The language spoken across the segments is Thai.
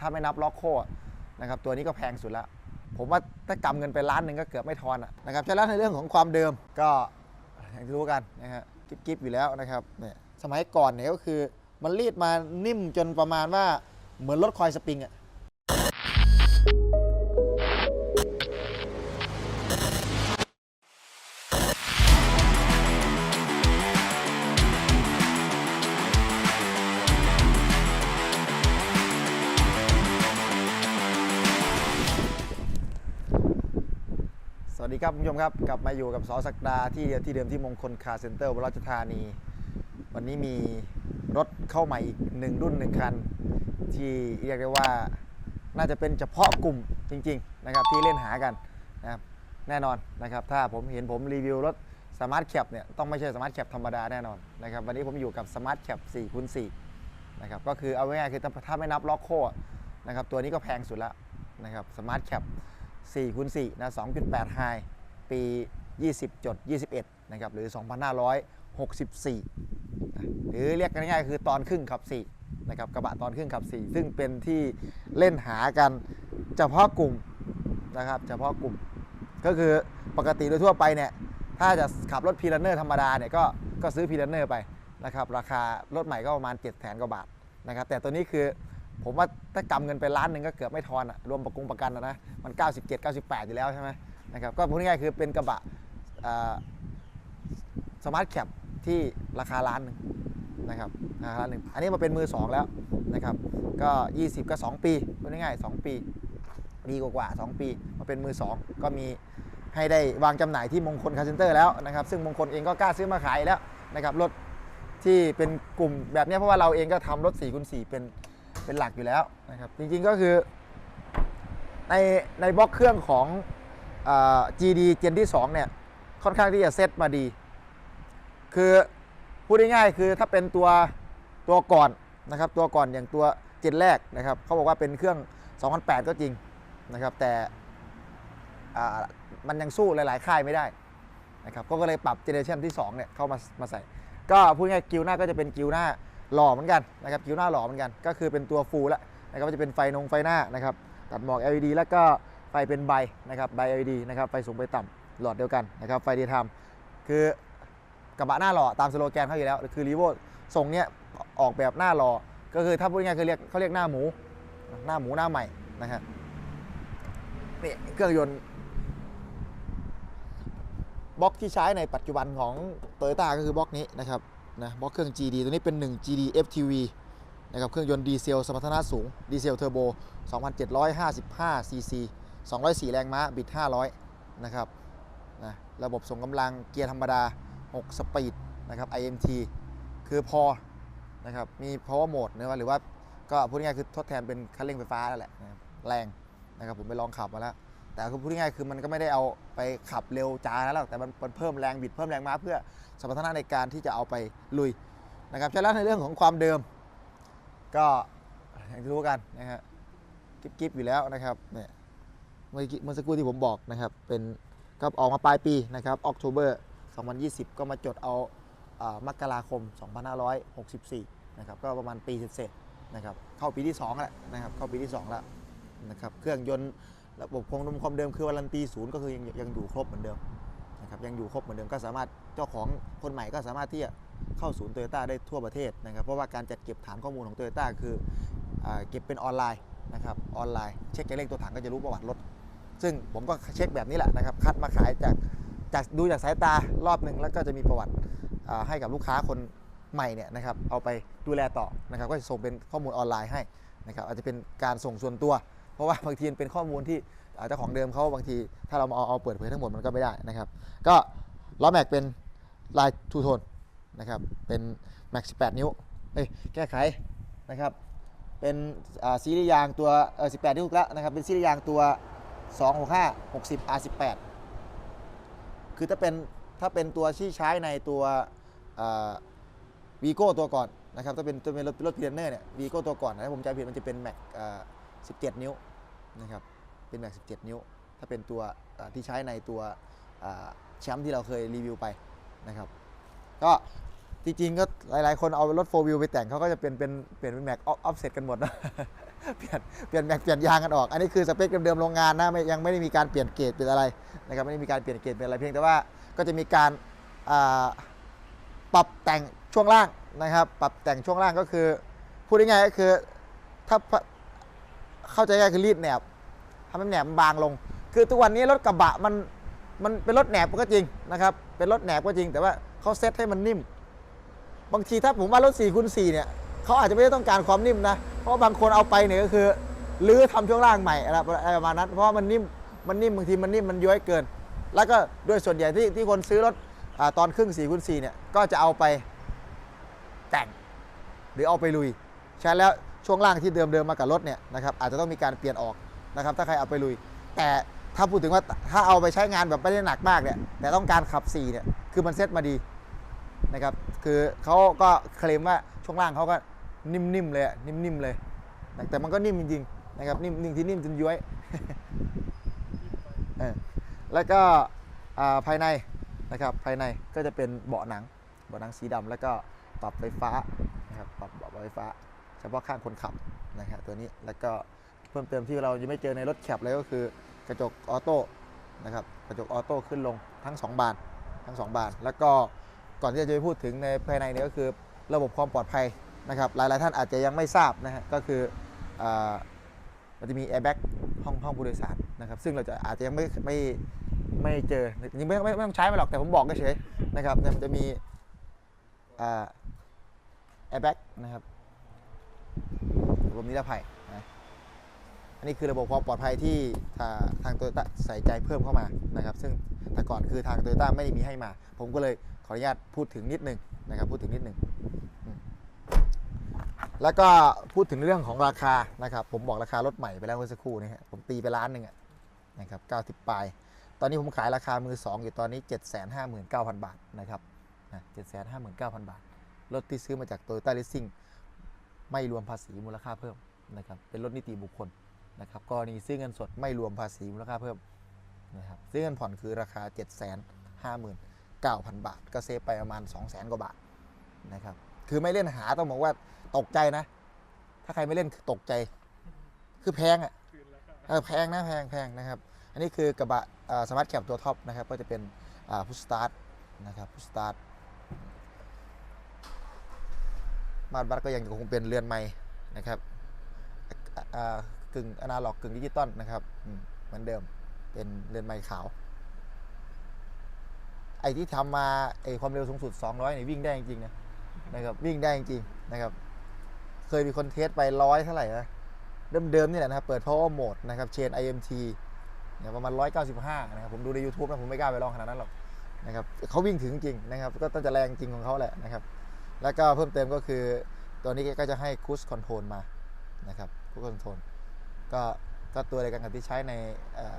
ถ้าไม่นับล็อกโคนะครับตัวนี้ก็แพงสุดแล้วผมว่าถ้ากำเงินไปล้านหนึ่งก็เกือบไม่ทอนนะครับฉะนั้นในเรื่องของความเดิมก็อย่างที่รู้กันนะฮะกิ๊บๆอยู่แล้วนะครับเนี่ยสมัยก่อนเนี่ยก็คือมันรีดมานิ่มจนประมาณว่าเหมือนรถคอยสปริงอะ สดีครับคุณผู้ชมครับ กลับมาอยู่กับสอสักดาที่เดียวที่เดิมที่มงคลคาร์เซ็นเตอร์วราชธานี วันนี้มีรถเข้าใหม่อีกหนึ่งรุ่นหนึ่งคัน ที่เรียกได้ว่าน่าจะเป็นเฉพาะกลุ่มจริง ๆ นะครับ ที่เล่นหากันนะครับแน่นอนนะครับ ถ้าผมเห็นผมรีวิวรถสมาร์ทแคปเนี่ยต้องไม่ใช่สมาร์ทแคปธรรมดาแน่นอนนะครับวันนี้ผมอยู่กับสมาร์ทแคป4คูณ4นะครับก็คือเอาง่ายๆคือถ้าไม่นับล็อกโคนะครับตัวนี้ก็แพงสุดแล้วนะครับสมาร์ทแคป 4คูณ4นะ2.8ไฮปี 20จด21 นะครับ หรือ 2564นะหรือเรียกกันง่ายๆคือตอนครึ่งขับ 4 นะครับ กระบะตอนครึ่งขับ 4 ซึ่งเป็นที่เล่นหากันเฉพาะกลุ่มนะครับ เฉพาะกลุ่ม ก็คือปกติโดยทั่วไปเนี่ย ถ้าจะขับรถพีลันเนอร์ธรรมดาเนี่ย ก็ก็ซื้อพีลันเนอร์ไปนะครับ ราคารถใหม่ก็ประมาณ7 0 0 0 0 0กว่าบาทนะครับ แต่ตัวนี้คือ ผมว่าถ้ากำเงินไปล้านหนึ่งก็เกือบไม่ทอนอะรวมประกงประกันอะนะมัน 97 98 อยู่แล้วใช่ไหมนะครับก็พูดง่ายๆคือเป็นกระบะสมาร์ทแคปที่ราคาล้านหนึ่งนะครับราคาล้านหนึ่งอันนี้มาเป็นมือ 2 แล้วนะครับก็ 20 ก็ 2 ปีพูดง่ายๆ2ปีดีกว่าๆ2ปีมาเป็นมือ 2 ก็มีให้ได้วางจำหน่ายที่มงคลคาร์เซนเตอร์แล้วนะครับซึ่งมงคลเองก็กล้าซื้อมาขายแล้วนะครับรถที่เป็นกลุ่มแบบนี้เพราะว่าเราเองก็ทำรถ4คูณ4เป็น เป็นหลักอยู่แล้วนะครับ จริงๆก็คือ ในในบล็อกเครื่องของอ GD เจนที่ 2 เนี่ย ค่อนข้างที่จะเซตมาดี คือพูดง่ายๆคือถ้าเป็นตัวตัวก่อนนะครับ ตัวก่อนอย่างตัวเจนแรกนะครับเขาบอกว่าเป็นเครื่อง 2008 ก็จริงนะครับ แต่มันยังสู้หลาย ๆ ค่ายไม่ได้นะครับก็เลยปรับเจเนอเรชันที่2เนี่ยเข้ามามาใส่ ก็พูดง่ายๆกิวหน้าก็จะเป็นกิวหน้า หล่อเหมือนกันนะครับกิวหน้าหล่อเหมือนกัน ก็คือเป็นตัวฟูลแล้วนะครับจะเป็นไฟนงไฟหน้านะครับตัดหมอก LED แล้วก็ไฟเป็นใบนะครับใบ LED นะครับไฟสูงไปต่ำหลอดเดียวกันนะครับไฟดีทมคือกระบะหน้าหล่อตามสโลแกนเขาอยู่แล้ว คือรีโวทรงเนี้ยออกแบบหน้าหล่อก็คือถ้าพูดง่ายคือเรียกเขาเรียกหน้าหมู หน้าหมูหน้าใหม่นะครับนี่เครื่องยนต์บล็อกที่ใช้ในปัจจุบันของ t o y ยต้ก็คือบล็อกนี้นะครับ นะบล็อกเครื่อง GD ตัวนี้เป็น 1 GD FTV นะครับเครื่องยนต์ดีเซลสมรรถนะสูง ดีเซลเทอร์โบ 2,755 cc 204 แรงม้า บิด 500 นะครับนะระบบส่งกำลังเกียร์ธรรมดา 6 สปีดนะครับ IMT คือพอนะครับมี power mode เนะหรือว่าก็พูดง่ายคือทดแทนเป็นคันเร่งไฟฟ้าแล้วแหละแรงนะครับผมไปลองขับมาแล้ว แต่คือพูดง่ายๆคือมันก็ไม่ได้เอาไปขับเร็วจ้าแล้วหรอกแต่มันเพิ่มแรงบิดเพิ่มแรงม้าเพื่อสมรรถนะในการที่จะเอาไปลุยนะครับฉะนั้นในเรื่องของความเดิม ก็อย่างที่รู้กันนะฮะกิ๊บๆอยู่แล้วนะครับเนี่ยเมื่อกี้เมื่อสักครู่ที่ผมบอกนะครับเป็นก็ออกมาปลายปีนะครับออกโทเบอร์ 2020 ก็มาจดเอาอ่อมกราคม 2564 นะครับก็ประมาณปีเศษๆนะครับเข้าปีที่2แล้วนะครับเข้าปีที่2แล้วนะครับเครื่องยนต์ ระบบคงดมความเดิมคือวารันตีศูนย์ก็คือยังยังอยู่ครบเหมือนเดิมนะครับยังอยู่ครบเหมือนเดิมก็สามารถเจ้าของคนใหม่ก็สามารถที่จะเข้าศูนย์โตโยต้าได้ทั่วประเทศนะครับ เพราะว่าการจัดเก็บฐานข้อมูลของโตโยต้าคืออเก็บเป็นออนไลน์นะครับออนไลน์เช็คเลขตัวถังก็จะรู้ประวัติรถซึ่งผมก็เช็คแบบนี้แหละนะครับ คัดมาขายจากจากดูจากสายตารอบหนึ่งแล้วก็จะมีประวัติให้กับลูกค้าคนใหม่เนี่ยนะครับเอาไปดูแลต่อนะครับก็จะส่งเป็นข้อมูลออนไลน์ให้นะครับอาจจะเป็นการส่งส่วนตัว เพราะว่าบางทีเป็นข้อมูลที่อาเจ้าของเดิมเขาบางทีถ้าเรามาเอาเอาเปิดเผยทั้งหมดมันก็ไม่ได้นะครับ ก็ล้อแม็กเป็นลายทูโทนนะครับเป็นแม็ก 18 นิ้วเอ้ยแก้ไขนะครับเป็นซีรีส์ยางตัวเออ18 นิ้วแล้วนะครับเป็นซีรีส์ยางตัว 265 60 R18 คือถ้าเป็นถ้าเป็นตัวที่ใช้ในตัววีโก้ตัวก่อนนะครับถ้าเป็นตัวเป็นรถรถพีเดนเนอร์เนี่ยวีโก้ตัวก่อนนะผมจำผิดมันจะเป็นแม็ก 17 นิ้วนะครับเป็นแม็ก17 นิ้ว ถ้าเป็นตัวที่ใช้ในตัวแชมป์ที่เราเคยรีวิวไปนะครับก็จริงๆก็หลายๆ คนเอารถโฟวิวไปแต่งเขาก็จะเป็นเป็นเปลี่ยนเป็นแม็กออฟเซ็ตกันหมดนะเปลี่ยนเปลี่ยนแม็กเปลี่ยนยางกันออก อันนี้คือสเปคเดิมๆโรงงานนะไม่ยังไม่ได้มีการเปลี่ยนเกรดเป็นอะไรนะครับไม่ได้มีการเปลี่ยนเกรดเป็นอะไรเพียงแต่ว่าก็จะมีการปรับแต่งช่วงล่างนะครับ ปรับแต่งช่วงล่างก็คือ พูดง่ายๆก็คือถ้า เข้าใจง่ายคือรีดแหนบทำให้แหนบมันบางลง คือทุกวันนี้รถกระบะมันมันเป็นรถแหนบก็จริงนะครับ เป็นรถแหนบก็จริง แต่ว่าเขาเซตให้มันนิ่ม บางทีถ้าผมว่ารถ4คูณ4เนี่ยเขาอาจจะไม่ได้ต้องการความนิ่มนะ เพราะบางคนเอาไปเนี่ยก็คือรื้อทำช่วงล่างใหม่อะไรประมาณนั้น เพราะมันนิ่ม มันนิ่มบางทีมันนิ่มมันย้อยเกิน แล้วก็ด้วยส่วนใหญ่ที่ที่คนซื้อรถอตอนครึ่ง4คูณ4เนี่ยก็จะเอาไปแต่งหรือเอาไปลุย ใช้แล้ว ช่วงล่างที่เดิมๆมากับรถเนี่ยนะครับอาจจะต้องมีการเปลี่ยนออกนะครับถ้าใครเอาไปลุย แต่ถ้าพูดถึงว่าถ้าเอาไปใช้งานแบบไม่ได้หนักมากเนี่ยแต่ต้องการขับ4เนี่ยคือมันเซ็ตมาดีนะครับคือเขาก็เคลมว่าช่วงล่างเขาก็นิ่มๆเลยนิ่มๆเลย แต่มันก็นิ่มจริงๆนะครับนิ่มนิ่มที่นิ่มจนย้วยเออแล้วก็อ่าภายในนะครับภายในก็จะเป็นเบาะหนังเบาะหนังสีดำแล้วก็ปรับไฟฟ้านะครับปรับเบาะไฟฟ้า เฉพาะข้างคนขับนะครับตัวนี้แล้วก็เพิ่มเติมที่เรายังไม่เจอในรถแคปเลยก็คือกระจกออโต้นะครับกระจกออโต้ขึ้นลงทั้งสองบานทั้งสองบาน แล้วก็ก่อนที่จะไปพูดถึงในภายในนี่ยก็คือระบบความปลอดภัยนะครับหลายๆท่านอาจจะยังไม่ทราบนะฮะก็คืออามันจะมีแอร์แบ็กห้องห้องผู้โดยสารนะครับซึ่งเราจะอาจจะยังไม่ไม่ไม่เจอจริงไม่ไม่ไม่ต้องใช้มาหรอกแต่ผมบอกเฉยนะครับมันจะมีแอร์แบ็กนะครับ ระบบนิรภัยนะอันนี้คือระบบความปลอดภัยที่ทาทางโตโยต้าใส่ใจเพิ่มเข้ามานะครับ ซึ่งแต่ก่อนคือทางโตโยต้าไม่ได้มีให้มา ผมก็เลยขออนุญาตพูดถึงนิดนึงนะครับพูดถึงนิดนึงแล้วก็พูดถึงเรื่องของราคานะครับ ผมบอกราคารถใหม่ไปแล้วเมื่อสักครู่นี้ผมตีไปล้านหนึ่งนะครับ90ปลายตอนนี้ผมขายราคามือ2อยู่ตอนนี้ 759,000 บาทนะครับนะ759,000บาท รถที่ซื้อมาจาก Toyota Leasing ไม่รวมภาษีมูลค่าเพิ่มนะครับเป็นรถนิติบุคคลนะครับกรณีซื้อเงินสดไม่รวมภาษีมูลค่าเพิ่มนะครับซื้อเงินผ่อนคือราคา 759,000 บาท ก็เซฟไปประมาณ 200,000 กว่าบาทนะครับคือไม่เล่นหาต้องบอกว่าตกใจนะ ถ้าใครไม่เล่นตกใจ คือแพงอะ่ะแพงนะแพงแพงนะครับ อันนี้คือกระบะสมาร์ทแคปตัวท็อปนะครับก็จะเป็นพุชสตาร์ทนะครับพุชสตาร์ท มาดบัตก็ยังคงเป็นเรือนไม้นะครับกึ่งอนาล็อกกึ่งดิจิตอลนะครับเหมือนเดิมเป็นเรือนไม้ขาว ไอที่ทำมาไอความเร็วสูงสุด 200เนี่ยวิ่งได้จริงๆนะนะครับวิ่งได้จริงๆนะครับ เคยมีคนเทสไปร้อยเท่าไหร่นะเดิมๆนี่แหละนะครับเปิด power mode นะครับเชน IMT เนี่ยประมาณ 195 นะครับ ผมดูใน YouTube นะ ผมไม่กล้าไปลองขนาดนั้นหรอกนะครับเขาวิ่งถึงจริงนะครับ ก็ต้องจะแรงจริงของเขาแหละนะครับ แล้วก็เพิ่มเติมก็คือตัวนี้ก็จะให้คูสคอนโทรลมานะครับคูสคอนโทรลก็ก็ตัวเดียวกันกับที่ใช้ใน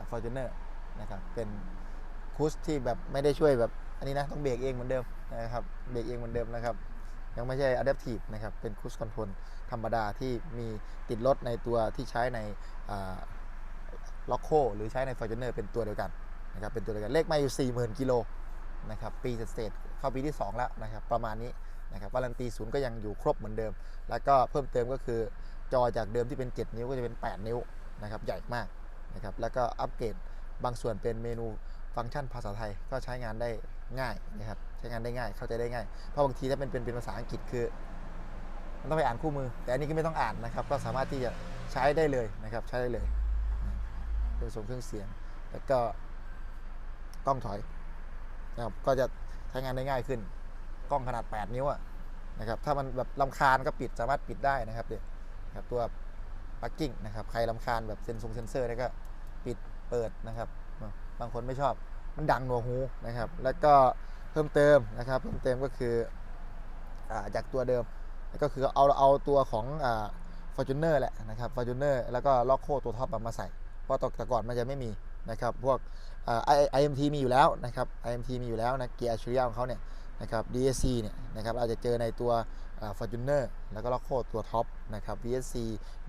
ฟอร์จูเนอร์นะครับเป็นคูสที่แบบไม่ได้ช่วยแบบอันนี้นะต้องเบรกเองเหมือนเดิมนะครับเบรกเองเหมือนเดิมนะครับยังไม่ใช่ adaptive นะครับ เป็นคูสคอนโทรลธรรมดาที่มีติดรถในตัวที่ใช้ในล็อกโคหรือใช้ใน Fortuner เป็นตัวเดียวกันนะครับ เป็นตัวเดียวกัน เลขม่อยู่ 40,000 กิโลนะครับ ปีเศษเข้าปีที่ 2 แล้วนะครับ ประมาณนี้ นะครับวารันตีศูนย์ก็ยังอยู่ครบเหมือนเดิม แล้วก็เพิ่มเติมก็คือจอจากเดิมที่เป็น 7 นิ้วก็จะเป็น 8 นิ้วนะครับใหญ่มากนะครับแล้วก็อัปเกรดบางส่วนเป็นเมนูฟังก์ชันภาษาไทยก็ใช้งานได้ง่ายนะครับใช้งานได้ง่ายเข้าใจได้ง่าย เพราะบางทีถ้าเป็นเป็นภาษาอังกฤษคือมันต้องไปอ่านคู่มือ แต่อันนี้ก็ไม่ต้องอ่านนะครับ ก็สามารถที่จะใช้ได้เลยนะครับใช้ได้เลยโดยส่งเครื่องเสียง แล้วก็กล้องถอยนะครับก็จะใช้งานได้ง่ายขึ้น กล้องขนาด 8 นิ้วนะครับถ้ามันแบบลำคาญก็ปิดสามารถปิดได้นะครับเดี๋ยครับตัวปักกิ้งนะครับใครลำคาญแบบเซนซงเซนเซอร์นี่ก็ปิดเปิดนะครับ บางคนไม่ชอบมันดังหนวกหูนะครับ แล้วก็เพิ่มเติมนะครับเพิ่มเติมก็คืออาจากตัวเดิมก็คือเอาเอาตัวของฟอร์จูเนอร์แหละนะครับฟอร์จูเนอร์แล้วก็ล็อกโคตัวท็อปมาใส่ เพราะแต่ก่อนมันจะไม่มีนะครับ พวกไอเอ็มทีมีอยู่แล้วนะครับ IMT มีอยู่แล้วนะเกียร์อัจฉริยะของเขาเนี่ย นะครับ DSC เนี่ยนะครับอาจจะเจอในตัว Fortuner แล้วก็ล็อกโคตัวท็อปนะครับ VSC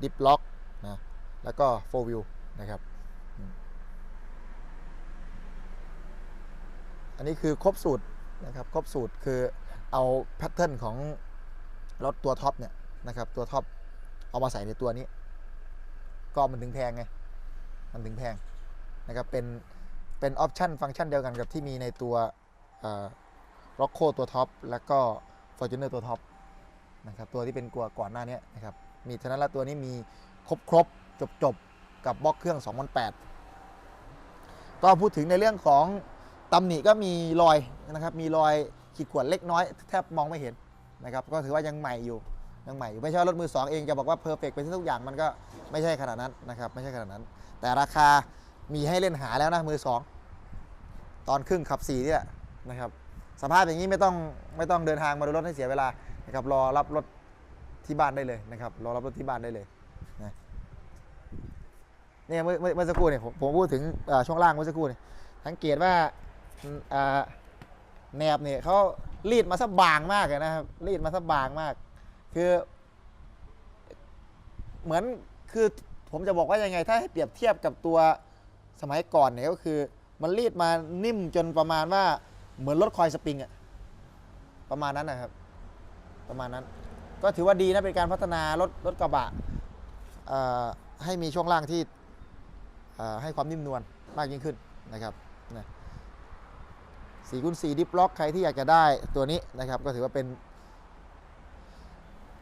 Dip Lock นะแล้วก็4 Wheel นะครับอันนี้คือครบสูตรนะครับครบสูตรคือเอาแพทเทิร์นของรถตัวท็อปเนี่ยนะครับตัวท็อปเอามาใส่ในตัวนี้ ก็มันถึงแพงไงมันถึงแพงนะครับเป็นเป็นออปชันฟังก์ชันเดียวกันกับที่มีในตัว ร็อกโคตัวท็อปแล้วก็ f o r t u n e r ตัวท็อปนะครับตัวที่เป็นกลัวก่อนหน้านี้นะครับมีฉะนั้นแล้วตัวนี้มีครบครบจบจบกับบล็อกเครื่อง2008ก็พูดถึงในเรื่องของตำหนิก็มีรอยนะครับมีรอยขีดข่วนเล็กน้อย แทบมองไม่เห็นนะครับก็ถือว่ายังใหม่อยู่ยังใหม่อยู่ไม่ใช่ว่ารถมือ 2 เองจะบอกว่าเพอร์เฟกไปทุกอย่างมันก็ไม่ใช่ขนาดนั้นนะครับไม่ใช่ขนาดนั้น แต่ราคามีให้เล่นหาแล้วนะมือ 2 ตอนครึ่งขับ4นี่แหละนะครับ สภาพอย่างนี้ไม่ต้องไม่ต้องเดินทางมาดูรถให้เสียเวลานะครับรอรับรถที่บ้านได้เลยนะครับรอรับรถที่บ้านได้เลยนะเนี่ยเมื่อเมื่อเมื่อสักครู่เนี่ยผมผมพูดถึงช่วงล่างเมื่อสักครู่เนี่ยสังเกตว่าแหนบเนี่ยเขารีดมาซะบางมากเลยนะครับรีดมาซะบางมาก คือเหมือนคือผมจะบอกว่ายังไง ถ้าให้เปรียบเทียบกับตัวสมัยก่อนเนี่ยก็คือ มันรีดมานิ่มจนประมาณว่า เหมือนรถคอยสปริงอะประมาณนั้นนะครับ ประมาณนั้น ก็ถือว่าดีนะเป็นการพัฒนารถรถกระบะให้มีช่วงล่างที่ให้ความนิ่มนวลมากยิ่งขึ้นนะครับนะสี่คูณสี่ดิฟล็อกใครที่อยากจะได้ตัวนี้นะครับ ก็ถือว่าเป็น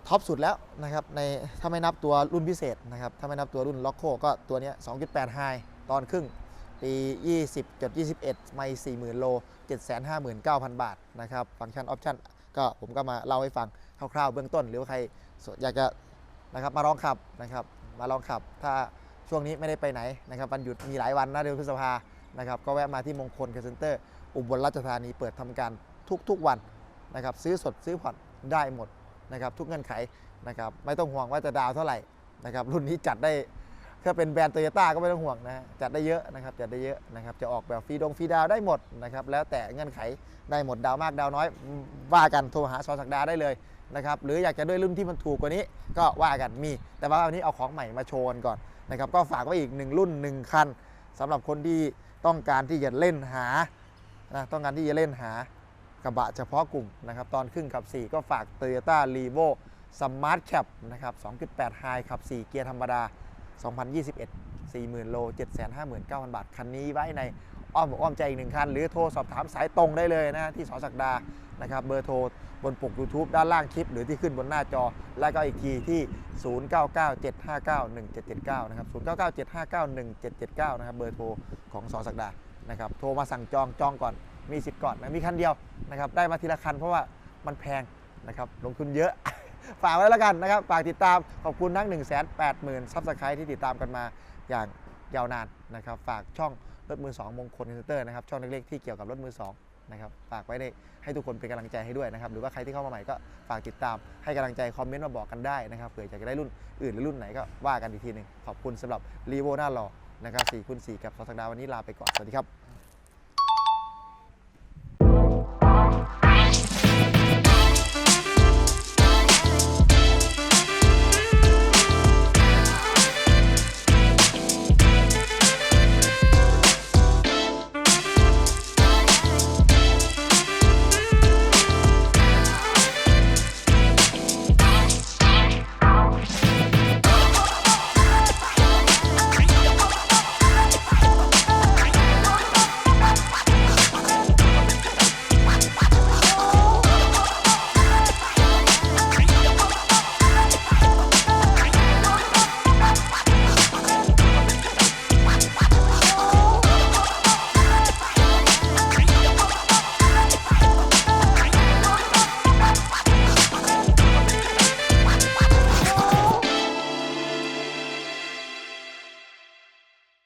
ท็อปสุดแล้วนะครับในถ้าไม่นับตัวรุ่นพิเศษนะครับถ้าไม่นับตัวรุ่นล็อกโคก็ตัวนี้2.8ไฮตอนครึ่ง ปี 20.21 ไม่ 40,000 โล 759,000 บาทนะครับ ฟังก์ชันออปชั่นก็ผมก็มาเล่าให้ฟังคร่าวๆเบื้องต้น หรือว่าใครอยากจะนะครับมาลองขับนะครับ มาลองขับ ถ้าช่วงนี้ไม่ได้ไปไหนนะครับวันหยุดมีหลายวันนะเดือนพฤษภานะครับก็แวะมาที่มงคลคาเซ็นเตอร์ อุบลราชธานีเปิดทำการทุกๆวันนะครับซื้อสดซื้อผ่อนได้หมดนะครับทุกเงื่อนไขนะครับไม่ต้องห่วงว่าจะดาวเท่าไหร่นะครับรุ่นนี้จัดได้ ถ้าเป็นแบรนด์โตโยต้าก็ไม่ต้องห่วงนะจัดได้เยอะนะครับจัดได้เยอะนะครับจะออกแบบฟรีดงฟรีดาวได้หมดนะครับแล้วแต่เงื่อนไขได้หมดดาวมากดาวน้อยว่ากันโทรหาซอสักดาได้เลยนะครับหรืออยากจะด้วยรุ่นที่มันถูกกว่านี้ก็ว่ากันมี แต่ว่าวันนี้เอาของใหม่มาโชว์ก่อนนะครับก็ฝากไว้อีกหนึ่งรุ่นหนึ่งคันสำหรับคนที่ต้องการที่จะเล่นหานะต้องการที่จะเล่นหากระบะเฉพาะกลุ่มนะครับตอนครึ่งขับ 4 ก็ฝาก Toyota r e v o Smart Cap นะครับ2.8 High ขับ 4 เกียร์ธรรมดา 2021 40,000 โล 759,000 บาท คันนี้ไว้ในอ้อมอกอ้อมใจอีกหนึ่งคัน หรือโทรสอบถามสายตรงได้เลยนะที่สอศักดานะครับเบอร์โทรบนปก YouTube ด้านล่างคลิป หรือที่ขึ้นบนหน้าจอ แล้วก็อีกทีที่ 0997591779 นะครับ 0997591779 นะครับเบอร์โทรของสอศักดานะครับโทรมาสั่งจองจองก่อนมีสิทธิ์ก่อนนะมีคันเดียวนะครับได้มาทีละคันเพราะว่ามันแพงนะครับลงทุนเยอะ ฝากไว้แล้วกันนะครับ ฝากติดตามขอบคุณทั้ง 1 8 0 0 0 0ซับสไครต์ที่ติดตามกันมาอย่างยาวนานนะครับ ฝากช่องรถมือ 2 มงคลอินเตอร์นะครับ ช่องเล็กๆที่เกี่ยวกับรถมือ 2 นะครับ ฝากไว้ในให้ทุกคนเป็นกำลังใจให้ด้วยนะครับ หรือว่าใครที่เข้ามาใหม่ก็ฝากติดตามให้กำลังใจคอมเมนต์มาบอกกันได้นะครับ เผื่ออยากจะได้รุ่นอื่นหรือรุ่นไหนก็ว่ากันอีกทีหนึ่งขอบคุณสำหรับรีโวหน้าหล่อนะครับ4คูณ4กับสอสักดาวันนี้ลาไปก่อน สวัสดีครับ